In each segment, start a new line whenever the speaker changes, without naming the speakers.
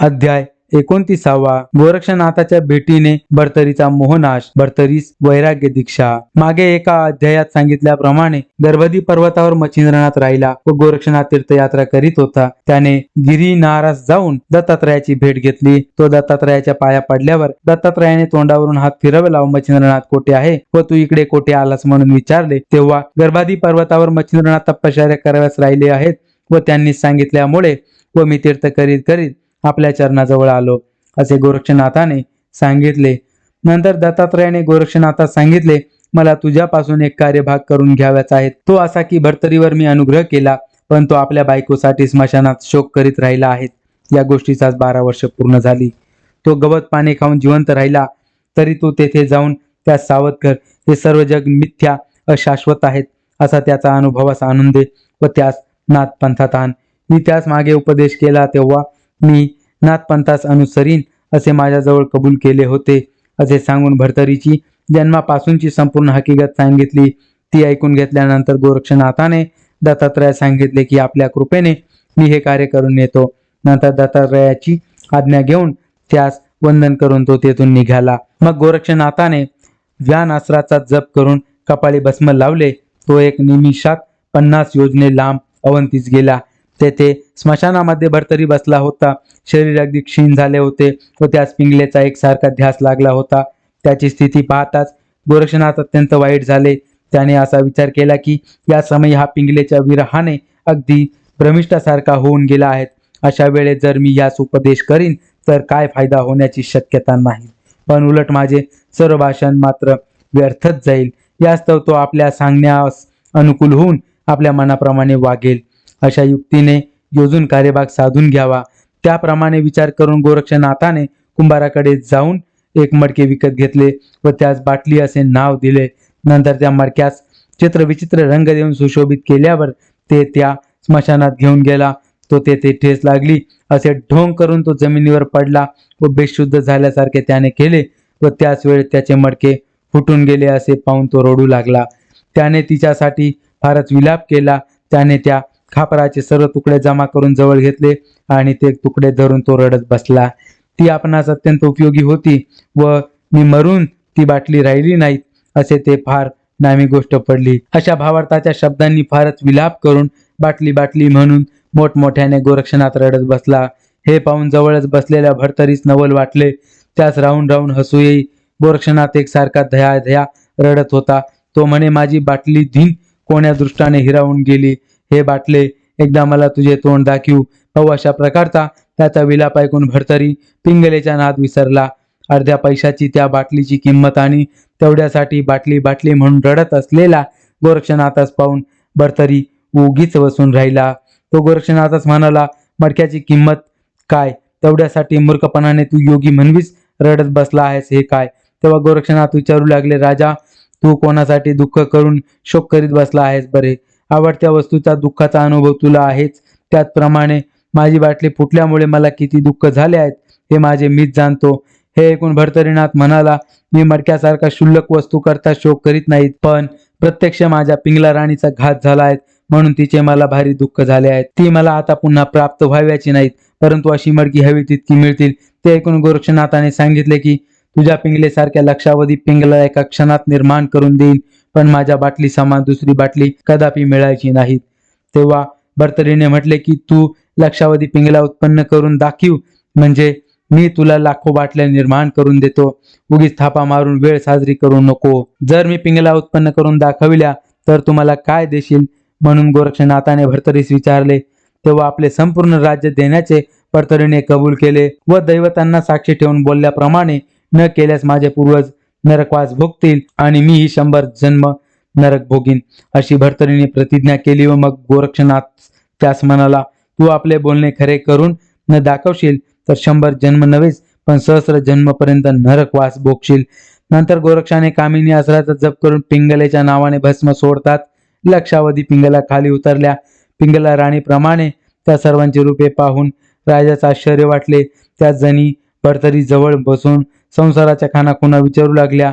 अध्याय एकोणतीसावा. गोरक्षनाथाच्या भेटीने भरतरीचा मोहनाश भरतरीस वैराग्य दीक्षा. मागे एका अध्यायात सांगितल्याप्रमाणे गर्भधी पर्वतावर मच्छिंद्रनाथ राहिला व गोरक्षनाथ तीर्थयात्रा करीत होता. त्याने गिरीनारास जाऊन दत्तात्रयाची भेट घेतली. तो दत्तात्रयाच्या पाया पडल्यावर दत्तात्रयाने तोंडावरून हात फिरवला व मच्छिंद्रनाथ कोठे आहे? व तू इकडे कोठे आलास म्हणून विचारले. तेव्हा गर्भाधी पर्वतावर मच्छिंद्रनाथ तपश्चर्या कराव्यास राहिले आहेत व त्यांनी सांगितल्यामुळे व मी तीर्थ करीत करीत आपल्या चरणाजवळ आलो. असे गोरक्षनाथाने सांगितले. नंतर दत्तात्रयाने गोरक्षनाथास सांगितले मला तुझ्यापासून एक कार्यभाग करून घ्यावाचा आहे. तो असा की भर्तरीवर मी अनुग्रह केला पण तो आपल्या बायकोसाठी स्मशानात शोक करीत राहिला आहे. या गोष्टीचाच बारा वर्ष पूर्ण झाली. तो गवत पाणी खाऊन जिवंत राहिला तरी तू तेथे जाऊन त्यास सावध कर हे सर्व जग मिथ्या अशाश्वत आहेत असा त्याचा अनुभवास आनंद दे व त्यास नाथ पंथातान मी त्यास मागे उपदेश केला तेव्हा मी नाथपंथास अनुसरीन असे माझ्याजवळ कबूल केले होते. असे सांगून भरतरीची जन्मापासूनची संपूर्ण हकीकत सांगितली. ती ऐकून घेतल्यानंतर गोरक्षनाथाने दत्तात्रयास सांगितले की आपल्या कृपेने मी हे कार्य करून येतो नंतर दत्तात्रयाची आज्ञा घेऊन त्यास वंदन करून तो तेथून निघाला. मग गोरक्षनाथाने व्यानास्त्राचा जप करून कपाळी भस्म लावले. तो एक निमिषात पन्नास योजने लांब अवंतीस गेला. तेथे स्मशानामध्ये भरतरी बसला होता. शरीर अगदी क्षीण झाले होते व त्यास पिंगलेचा एकसारखा ध्यास लागला होता. त्याची स्थिती पाहताच गोरक्षनाथ अत्यंत वाईट झाले. त्याने असा विचार केला की या समयी हा पिंगलेच्या विरहाने अगदी भ्रमिष्ठासारखा होऊन गेला आहे. अशा वेळेत जर मी यास उपदेश करीन तर काय फायदा होण्याची शक्यता नाही. पण उलट माझे सर्व भाषण मात्र व्यर्थच जाईल. यास्तव तो आपल्या सांगण्यास अनुकूल होऊन आपल्या मनाप्रमाणे वागेल. अशा युक्तीने योजून कार्यभाग साधून घ्यावा. त्याप्रमाणे विचार करून गोरक्षनाथाने कुंभाराकडे जाऊन एक मडके विकत घेतले व त्यास बाटली असे नाव दिले. नंतर त्या मडक्यास चित्रविचित्र रंग देऊन सुशोभित केल्यावर ते त्या स्मशानात घेऊन गेला. तो तेथे ठेस लागली. असे ढोंग करून तो जमिनीवर पडला व बेशुद्ध झाल्यासारखे त्याने केले व त्याच वेळेत त्याचे मडके फुटून गेले असे पाहून तो रडू लागला. त्याने तिच्यासाठी फारच विलाप केला. त्याने त्या खापराचे सर्व तुकडे जमा करून जवळ घेतले आणि ते तुकडे धरून तो रडत बसला. ती आपणास अत्यंत उपयोगी होती व मी मरून ती बाटली राहिली नाहीत असे ते फार नामी गोष्ट पडली. अशा भावार्थाच्या शब्दांनी फारच विलाप करून बाटली बाटली म्हणून मोठमोठ्याने गोरक्षनाथ रडत बसला. हे पाहून जवळच बसलेल्या भरतरीस नवल वाटले. त्यास राहून राहून हसू येई गोरक्षनाथ एकसारखा धया धया रडत होता. तो म्हणे माझी बाटली धीन कोण्या दृष्टाने हिरावून गेली? हे बाटले एकदा मला तुझे तोंड दाखवू. भाऊ अशा प्रकारचा त्याचा विलाप ऐकून भरतरी पिंगलेच्या नाद विसरला. अर्ध्या पैशाची त्या बाटलीची किंमत आणि तेवढ्यासाठी बाटली बाटली म्हणून रडत असलेला गोरक्षनाथास पाहून भरतरी उगीच बसून राहिला. तो गोरक्षनाथास म्हणाला मडक्याची किंमत काय? तेवढ्यासाठी मूर्खपणाने तू योगी म्हणवीस? रडत बसला आहेस हे काय? तेव्हा गोरक्षनाथ विचारू लागले राजा तू कोणासाठी दुःख करून शोक करीत बसला आहेस बरे? आवडत्या वस्तूचा दुःखाचा अनुभव तुला आहेच. त्याचप्रमाणे माझी बाटली फुटल्यामुळे मला किती दुःख झाले आहेत हे माझे मीच जाणतो. हे ऐकून भरतरीनाथ म्हणाला मी मडक्यासारखा क्षुल्लक वस्तू करता शोक करीत नाहीत पण प्रत्यक्ष माझ्या पिंगला राणीचा घात झाला आहे म्हणून तिचे मला भारी दुःख झाले आहे ती मला आता पुन्हा प्राप्त व्हाव्याची नाहीत परंतु अशी मडकी हवी तितकी मिळतील. ते ऐकून गोरक्षनाथाने सांगितले की तुझ्या पिंगलेसारख्या लक्षावधी पिंगला एका क्षणात निर्माण करून देईन. पण माझ्या बाटली समान दुसरी बाटली कदापि मिळायची नाही तेव्हा भर्तरीने म्हटले की तू लक्षावधी पिंगला उत्पन्न करून दाखीव. म्हणजे मी तुला लाखो बाटल्या निर्माण करून देतो. उगीच थापा मारून वेळ साजरी करू नको. जर मी पिंगला उत्पन्न करून दाखविल्या तर तुम्हाला काय देशील? म्हणून गोरक्षनाथाने भरतरीस विचारले. तेव्हा आपले संपूर्ण राज्य देण्याचे भरतरीने कबूल केले व दैवतांना साक्षी ठेवून बोलल्याप्रमाणे न केल्यास माझे पूर्वज नरकवास भोगतील आणि मी ही शंभर जन्म नरक भोगीन. अशी भर्तरीने प्रतिज्ञा केली व मग गोरक्षनाथ त्यास म्हणाला तू आपले बोलणे खरे करून न दाखवशील तर शंभर जन्म नव्हेच पण सहस्र जन्मपर्यंत नरकवास भोगशील. नंतर गोरक्षाने कामिनी असराचा जप करून पिंगलेच्या नावाने भस्म सोडतात. लक्षावधी पिंगला खाली उतरल्या. पिंगला राणीप्रमाणे त्या सर्वांची रूपे पाहून राजाचं आश्चर्य वाटले. त्या जणी भरतरी जवळ बसून संसाराच्या खानाखुणा विचारू लागल्या.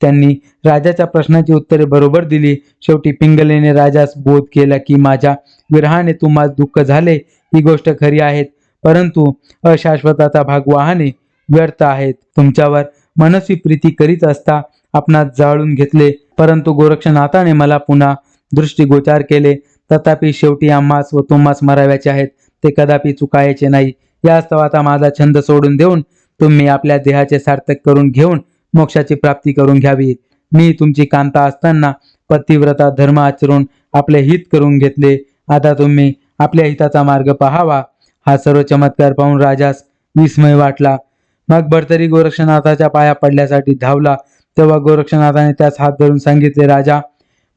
त्यांनी राजाच्या प्रश्नाची उत्तरे बरोबर दिली. शेवटी पिंगलेने राजास बोध केला की माझ्या विरहाने तुम्हाला दुःख झाले. ही गोष्ट खरी आहेत. परंतु अशाश्वताचा भाग वाहने व्यर्थ आहेत. तुमच्यावर मनस्वी प्रीती करीत असता आपणास जाळून घेतले. परंतु गोरक्षनाथाने मला पुन्हा दृष्टीगोचार केले. तथापि शेवटी आम्हास व तुम्हास मराव्याचे आहेत. ते कदापि चुकायचे नाही. यास्तव आता माझा छंद सोडून देऊन तुम्ही आपल्या देहाचे सार्थक करून घेऊन मोक्षाची प्राप्ती करून घ्यावी. मी तुमची कांता असताना पतिव्रता धर्म आचरून आपले हित करून घेतले. आता तुम्ही आपल्या हिताचा मार्ग पहावा. हा सर्व चमत्कार पाहून राजास विस्मय वाटला. मग भरतरी गोरक्षनाथाच्या पाया पडल्यासाठी धावला. तेव्हा गोरक्षनाथाने त्यास हात धरून सांगितले राजा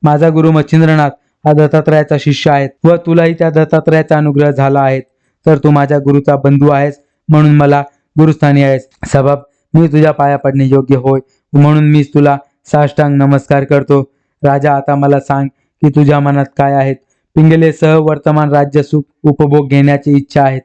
माझा गुरु मच्छिंद्रनाथ हा दत्तात्रयाचा शिष्य आहे व तुलाही त्या दत्तात्रयाचा अनुग्रह झाला आहे. तर तू माझ्या गुरुचा बंधू आहेस म्हणून मला गुरुस्थानी आहेस. सबब मी तुझ्या पाया पडणे योग्य होय. म्हणून मी तुला साष्टांग नमस्कार करतो. राजा आता मला सांग की तुझ्या मनात काय आहेत? पिंगलेसह वर्तमान राज्य सुख उपभोग घेण्याची इच्छा आहेत.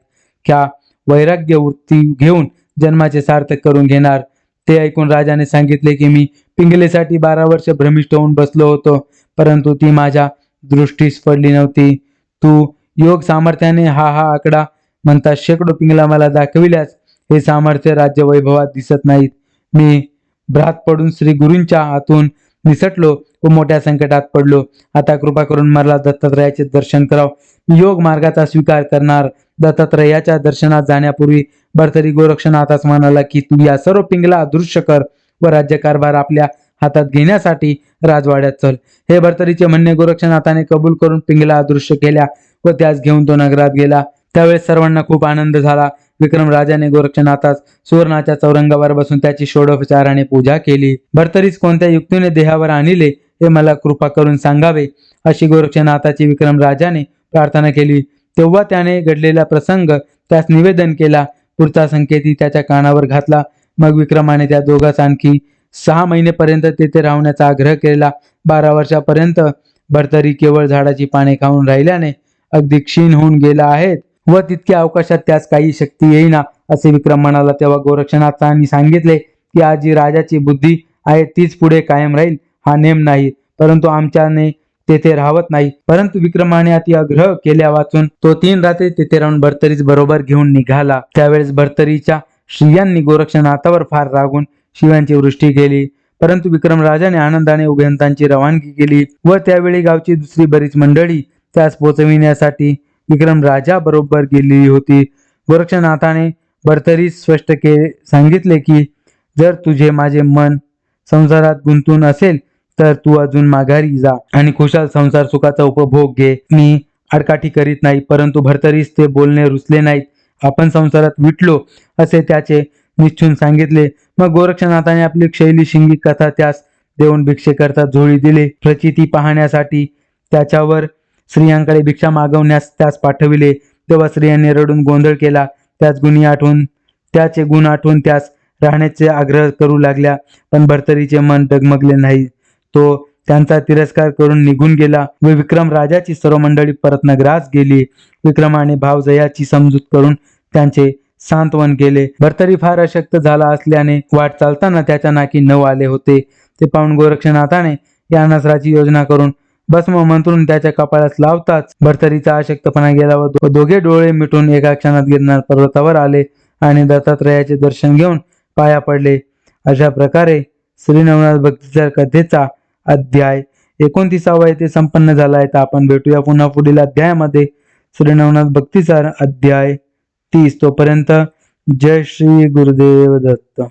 क्या वैराग्य वृत्ती घेऊन जन्माचे सार्थक करून घेणार? ते ऐकून राजाने सांगितले की मी पिंगलेसाठी बारा वर्ष भ्रमिष्ट होऊन बसलो होतो परंतु ती माझ्या दृष्टीस पडली नव्हती. तू योग सामर्थ्याने हा हा आकडा म्हणता शेकडो पिंगला मला दाखविल्यास हे सामर्थ्य राज्य वैभवात दिसत नाहीत. मी भ्रात पडून श्री गुरूंच्या हातून निसटलो व मोठ्या संकटात पडलो. आता कृपा करून मला दत्तात्रयाचे दर्शन कराव. मी योग मार्गाचा स्वीकार करणार. दत्तात्रयाच्या दर्शनात जाण्यापूर्वी भरतरी गोरक्षनाथास म्हणाला की तू या सर्व पिंगला अदृश्य कर व राज्यकारभार आपल्या हातात घेण्यासाठी राजवाड्यात चल. हे भरतरीचे म्हणणे गोरक्षनाथाने कबूल करून पिंगला अदृश्य केल्या व त्यास घेऊन तो नगरात गेला. त्यावेळेस सर्वांना खूप आनंद झाला. विक्रम राजाने गोरक्षनाथास सुवर्णाच्या चौरंगावर बसून त्याची षोडोपचाराने पूजा केली. भरतरीस कोणत्या युक्तीने देहावर आणले हे मला कृपा करून सांगावे अशी गोरक्षनाथाची विक्रम राजाने प्रार्थना केली. तेव्हा त्याने घडलेला प्रसंग त्यास निवेदन केला. पुढचा संकेती त्याच्या कानावर घातला. मग विक्रमाने त्या दोघांस आणखी सहा महिनेपर्यंत तेथे राहण्याचा आग्रह केला. बारा वर्षापर्यंत भरतरी केवळ झाडाची पाने खाऊन राहिल्याने अगदी क्षीण होऊन गेला आहेत व तितक्या अवकाशात त्यास काही शक्ती येईना असे विक्रम म्हणाला. तेव्हा गोरक्षनाथांनी सांगितले की आज जी राजाची बुद्धी आहे तीच पुढे कायम राहील. हा नेम नाही परंतु आमच्याने तेथे राहत नाही. परंतु विक्रमाने अति आग्रह केल्या वाचून तो तीन रात्री तेथे राहून भरतरीच बरोबर घेऊन निघाला. त्यावेळेस भरतरीच्या स्त्रियांनी गोरक्षनाथावर फार रागून शिवांची वृष्टी केली. परंतु विक्रम राजाने आनंदाने उभयंतांची रवानगी केली व त्यावेळी गावची दुसरी बरीच मंडळी त्यास पोचविण्यासाठी विक्रम राजा बरोबर गेलेली होती. गोरक्षनाथाने भरतरीस स्पष्ट के सांगितले की जर तुझे माझे मन संसारात गुंतून असेल तर तू अजून माघारी जा आणि खुशाल संसार सुखाचा उपभोग घे. मी आडकाठी करीत नाही परंतु भरतरीस ते बोलणे रुचले नाहीत. आपण संसारात विटलो असे त्याचे निश्चून सांगितले. मग गोरक्षनाथाने आपली शैली शिंगी कथा त्यास देऊन भिक्षे करता झोळी दिले. प्रचिती पाहण्यासाठी त्याच्यावर स्त्रियांकडे भिक्षा मागवण्यास त्यास पाठविले. तेव्हा स्त्रियांनी रडून गोंधळ केला. त्याच गुणी आठवून त्याचे गुण आठवून त्यास राहण्याचे आग्रह करू लागल्या. पण भरतरीचे मन डगमगले नाही. तो त्यांचा तिरस्कार करून निघून गेला. व विक्रम राजाची सर्व मंडळी परत नगरास गेली. विक्रमाने भावजयाची समजूत करून त्यांचे सांत्वन केले. भरतरी फार अशक्त झाला असल्याने वाट चालताना त्याच्या नाकी नऊ आले होते. ते पाहून गोरक्षनाथाने या नसराची योजना करून भस्म मंत्रून त्याच्या कपाळास लावताच भरतरीचा अशक्तपणा गेला व दोघे डोळे मिटून एका क्षणात गिरणार पर्वतावर आले आणि दत्तात्रयाचे दर्शन घेऊन पाया पडले. अशा प्रकारे श्री नवनाथ भक्तीच्या कथेचा अध्याय एकोणतीसावा येथे संपन्न झाला आहे. तर आपण भेटूया पुन्हा पुढील अध्यायामध्ये. श्री नवनाथ भक्तीचा अध्याय तीस तोपर्यंत जय श्री गुरुदेव दत्त.